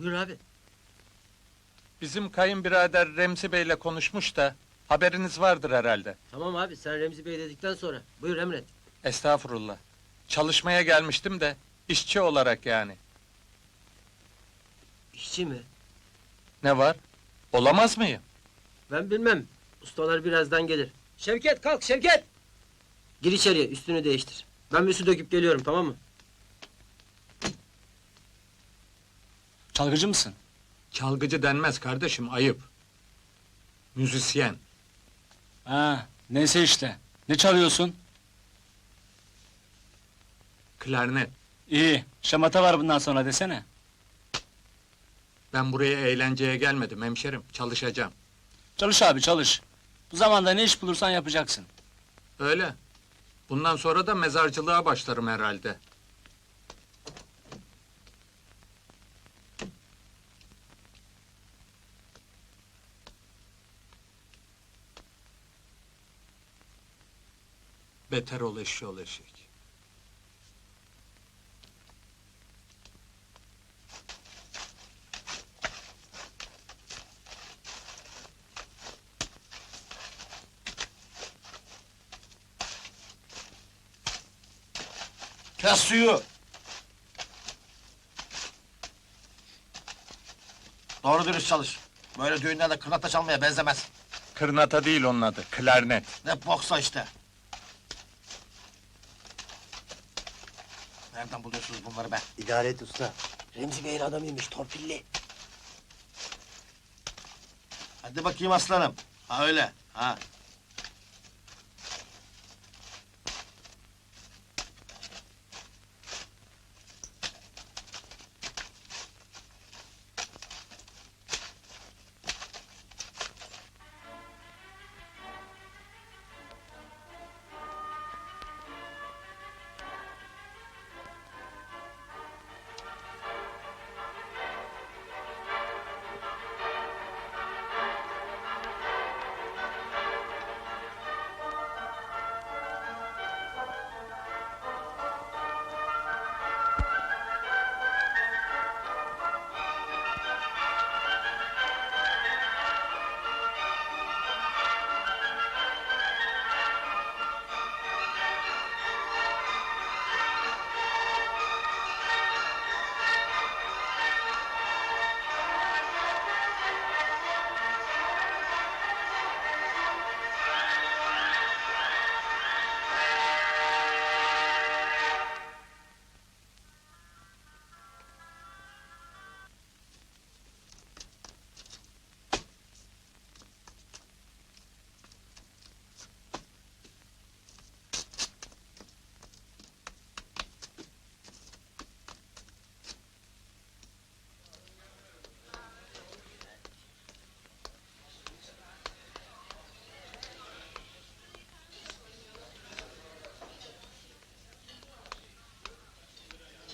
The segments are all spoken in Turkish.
Buyur abi. Bizim kayınbirader Remzi Bey'le konuşmuş da haberiniz vardır herhalde. Tamam abi sen Remzi Bey dedikten sonra. Buyur emret. Estağfurullah. Çalışmaya gelmiştim de işçi olarak yani. İşçi mi? Ne var? Olamaz mıyım? Ben bilmem. Ustalar birazdan gelir. Şevket kalk Şevket! Gir içeriye üstünü değiştir. Ben bir su döküp geliyorum tamam mı? Çalgıcı mısın? Çalgıcı denmez kardeşim, ayıp. Müzisyen. Ha, neyse işte. Ne çalıyorsun? Klarnet. İyi, şamata var bundan sonra desene. Ben buraya eğlenceye gelmedim hemşerim, çalışacağım. Çalış abi çalış. Bu zamanda ne iş bulursan yapacaksın. Öyle. Bundan sonra da mezarcılığa başlarım herhalde. Beter ol eşşoğlu eşek. Kes suyu. Doğru dürüst çalış. Böyle düğünlerde kırnata çalmaya benzemez. Kırnata değil onun adı, klarnet. Ne boksa işte. Nereden buluyorsunuz bunları be? İdare et usta. Remzi Bey'in adamıymış torpilli. Hadi bakayım aslanım. Ha öyle. Ha.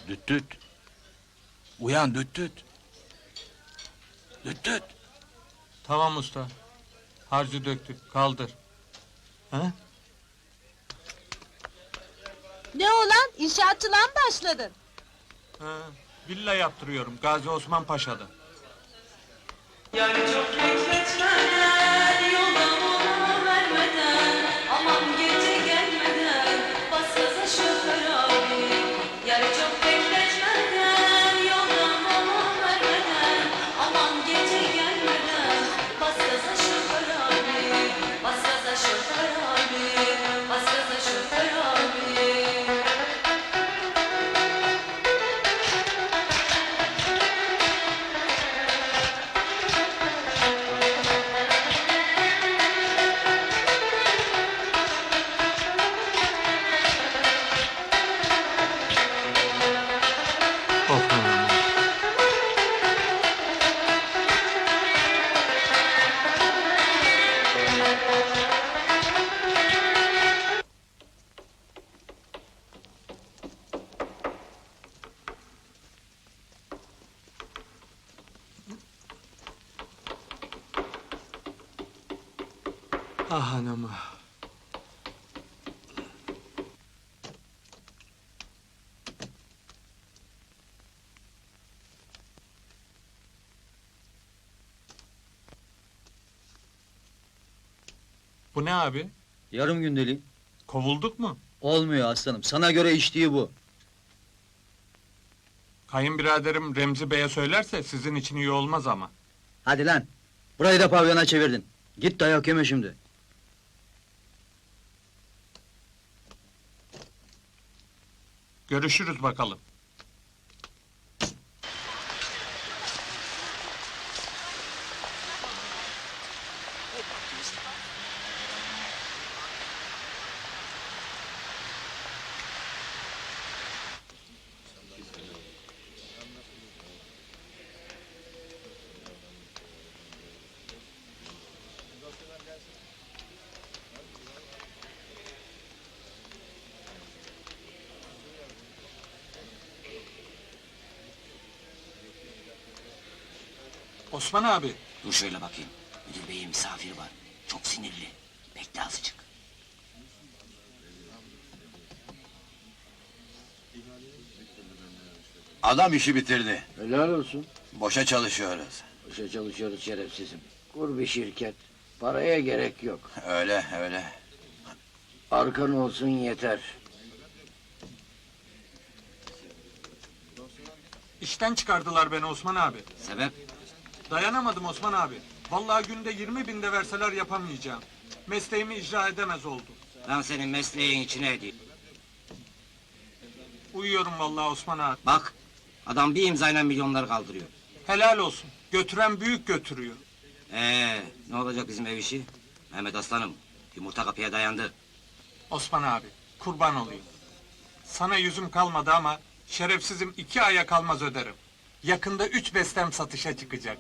Düt düt. Uyan düt düt. Düt düt. Tamam usta. Harcı döktük, kaldır. Ha? Ne olan? İnşaatçılığa mı başladın? Ha, villa yaptırıyorum Gazi Osman Paşa'da. Yani çok bekletmeden, Ah anama. Bu ne abi? Yarım gündeliğim. Kovulduk mu? Olmuyor aslanım. Sana göre içtiği bu. Kayınbiraderim Remzi Bey'e söylerse sizin için iyi olmaz ama. Hadi lan. Burayı da pavyona çevirdin. Git dayak yeme şimdi. Görüşürüz bakalım. Osman abi, Dur şöyle bakayım. Müdür beyin misafir var. Çok sinirli. Bekle azıcık. Adam işi bitirdi. Helal olsun. Boşa çalışıyoruz. Boşa çalışıyoruz şerefsizim. Kur bir şirket. Paraya gerek yok. Öyle öyle. Arkan olsun yeter. işten çıkardılar beni Osman abi. Sebep? Dayanamadım Osman abi. Vallahi günde 20 bin de verseler yapamayacağım. Mesleğimi icra edemez oldum. Ben senin mesleğin içine edeyim. Uyuyorum vallahi Osman abi. Bak, adam bir imzayla milyonları kaldırıyor. Helal olsun. Götüren büyük götürüyor. Ee, ne olacak bizim ev işi? Mehmet Aslanım, yumurta kapıya dayandı. Osman abi, kurban olayım. Sana yüzüm kalmadı ama şerefsizim iki aya kalmaz öderim. Yakında üç bestem satışa çıkacak.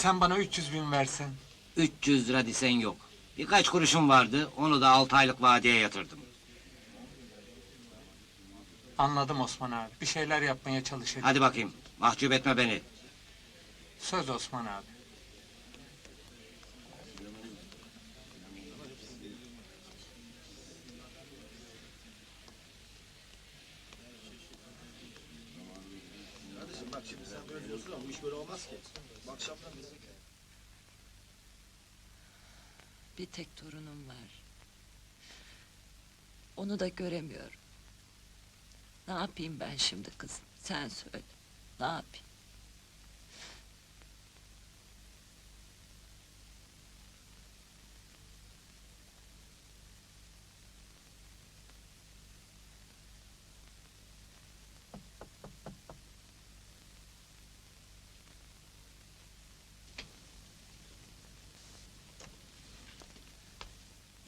Sen bana 300 bin versen. 300 lira disen yok. Birkaç kuruşum vardı, onu da altı aylık vadeye yatırdım. Anladım Osman abi. Bir şeyler yapmaya çalışacağım. Hadi bakayım, mahcup etme beni. Söz Osman abi. Bir tek torunum var. Onu da göremiyorum. Ne yapayım ben şimdi kızım? Sen söyle. Ne yapayım?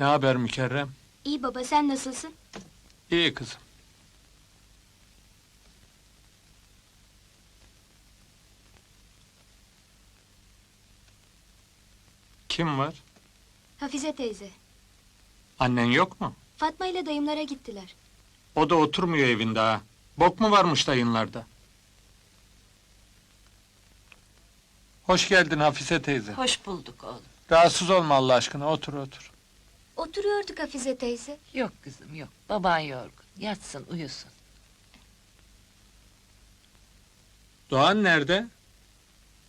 Ne haber Mükerrem? İyi baba sen nasılsın? İyi kızım. Kim var? Hafize teyze. Annen yok mu? Fatma ile dayımlara gittiler. O da oturmuyor evinde ha. Bok mu varmış dayınlarda? Hoş geldin Hafize teyze. Hoş bulduk oğlum. Rahatsız olma Allah aşkına, otur otur. Oturuyorduk Hafize teyze. Yok kızım yok. Baban yorgun. Yatsın uyusun. Doğan nerede?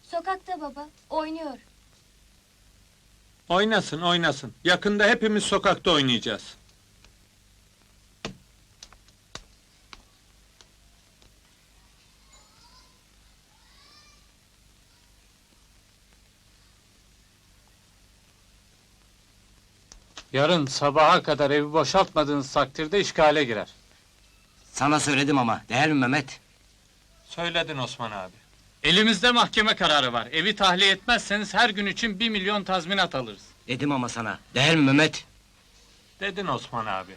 Sokakta baba. Oynuyor. Oynasın, oynasın. Yakında hepimiz sokakta oynayacağız. Yarın sabaha kadar evi boşaltmadığınız takdirde işgale girer. Sana söyledim ama, değil mi Mehmet? Söyledin Osman abi. Elimizde mahkeme kararı var. Evi tahliye etmezseniz her gün için bir milyon tazminat alırız. Dedim ama sana, değil mi Mehmet? Dedin Osman abi.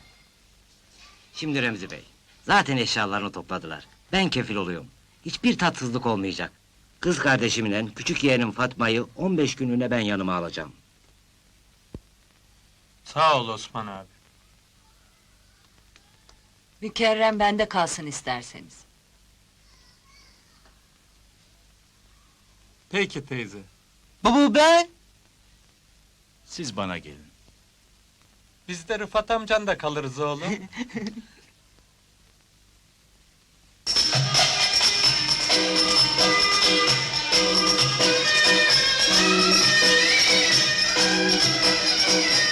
Şimdi Remzi Bey, zaten eşyalarını topladılar. Ben kefil oluyorum. Hiçbir tatsızlık olmayacak. Kız kardeşimle küçük yeğenim Fatma'yı 15 günlüğüne ben yanıma alacağım. Sağ ol Osman abi. Mükerrem bende kalsın isterseniz. Peki teyze. Baba ben! Siz bana gelin. Biz de Rıfat amcan da kalırız oğlum.